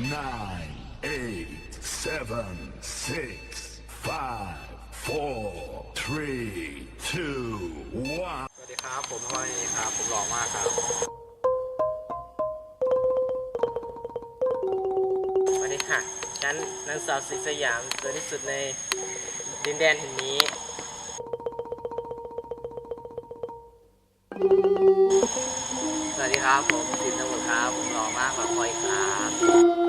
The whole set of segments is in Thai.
nine, eight, seven, six, five, four, three, two, one. สวัสดีครับ ผมพลอยครับ ผมหล่อมากครับ สวัสดีค่ะฉันนางสาวศรีสยามสวยที่สุดในดินแดนแห่งนี้ สวัสดีครับ ผมสินตำรวจครับ ผมหล่อมากกว่าพลอยครับ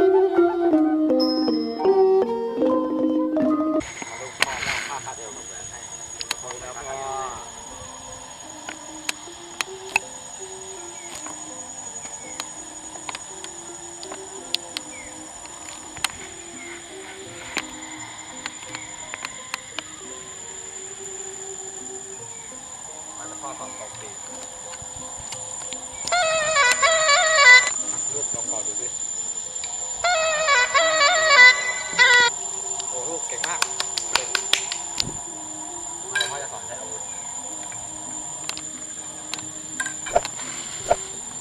มาแล้วพ่อของตกปีกลูกลองกอดดูสิโอ้ลูกเก่งมากเล่นเราก็จะสอนใช้อาวุธ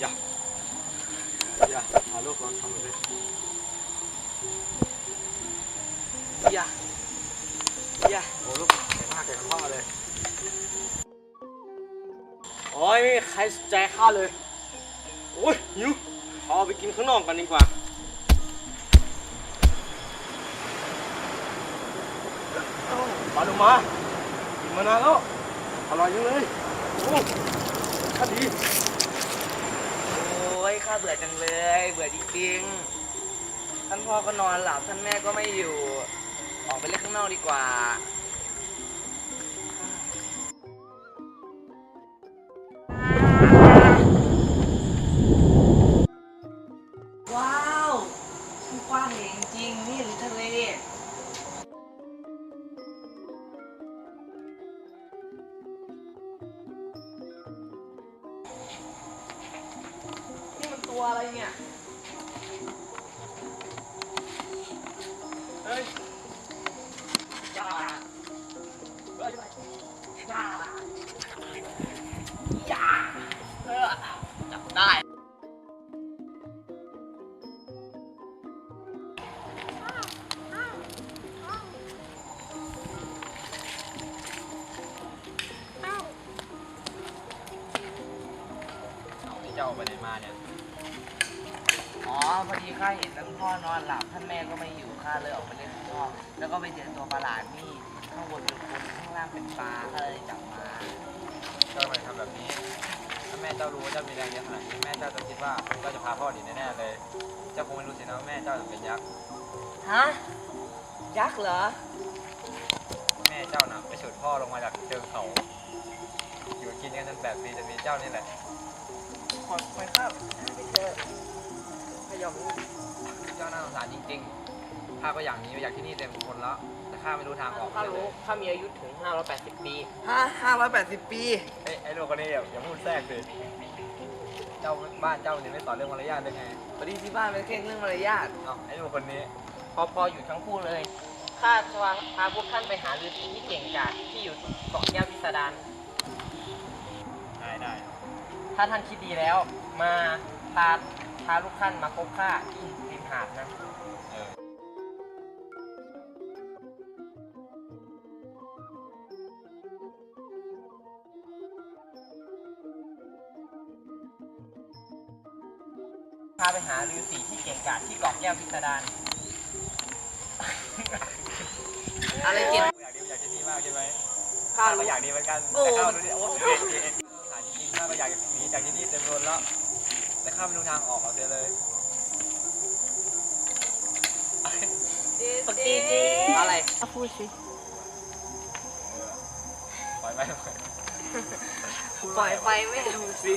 อย่าอย่าเอาลูกลองทำดูสิอย่าอย่าโอ้ลูกเก่งมากเก่งกับพ่อเลย โอ้ยไม่มีใครสนใจข้าเลย โอ้ยหิวขอไปกินข้างนอกกันดีกว่ามาดูมากินมานานแล้ว อร่อยจังเลย โอ้ข้าดี โอ้ยข้าเบื่อจังเลย เบื่อจริงๆ ท่านพ่อก็นอนหลับ ท่านแม่ก็ไม่อยู่ ออกไปเล่นข้างนอกดีกว่า อะไรเงี้ย ที่เจ้าไปไหนมาเนี่ย อ๋อ พอดีข้าเห็นท่านพ่อนอนหลับ ท่านแม่ก็ไม่อยู่ข้าเลยออกไปเล่นข้างนอก แล้วก็ไปเจอตัวประหลาดนี่ ข้างบนเป็นคนข้างล่างเป็นปลาข้าเลยจับมา เจ้าทำไมทำแบบนี้ ถ้าแม่เจ้ารู้ว่าเจ้ามีแรงเยอะขนาดนี้แม่เจ้าจะคิดว่าเจ้าจะพาพ่อหนีแน่ๆเลย เจ้าคงไม่รู้สินะว่าแม่เจ้าจะเป็นยักษ์ ฮะ ยักษ์เหรอ แม่เจ้าน่ะไปฉุดพ่อลงมาจากเชิงเขา อยู่กินกันจนแปดปีจะมีเจ้านี่แหละ ขอไปครับไปเจอพยองเจ้าน่าสงสารจริงๆข้าก็อย่ากหนีไปจากที่นี่เต็มคนแล้ว แต่ข้าไม่รู้ทางออกข้ารู้ข้ามีอายุถึง 580 ปีห้าห้าร้อยแปดสิบปีเอ้ยไอ้ลูกคนนี้อย่าอย่าพูดแทรกสิเจ้าบ้านเจ้าเนี่ยไม่สอนเรื่องมารยาทได้ไงพอดีที่บ้านเป็นเคร่งเรื่องมารยาทเอ้าไอ้ลูกคนนี้ พอพออยู่ทั้งคู่เลยข้าจะพาพวกท่านไปหาฤาษีที่เก่งกาจที่อยู่เกาะแก้วพิสดาร ถ้าท่านคิดดีแล้ว มาพาพาลูกท่านมาพบข้าที่ริมหาดนะเออพาไปหาฤาษีที่เก่งกาจที่เกาะแก้วพิสดารอะไรเก่งอยากดีอยากที่นี่มากใช่ไหมข้าข้าก็รู้อยากดีเหมือนกันโอ้แต่ข้ารู้ดิโอ้เด็ดเด็ดสารจริงๆ ข้าก็อยากหนีจากที่นี่เต็มทนแล้ว แต่ข้าไม่รู้ทางออกเอาเสียเลยปกติจริงอะไรพูดสิเออปล่อยไปปล่อยไปไม่เอาสิ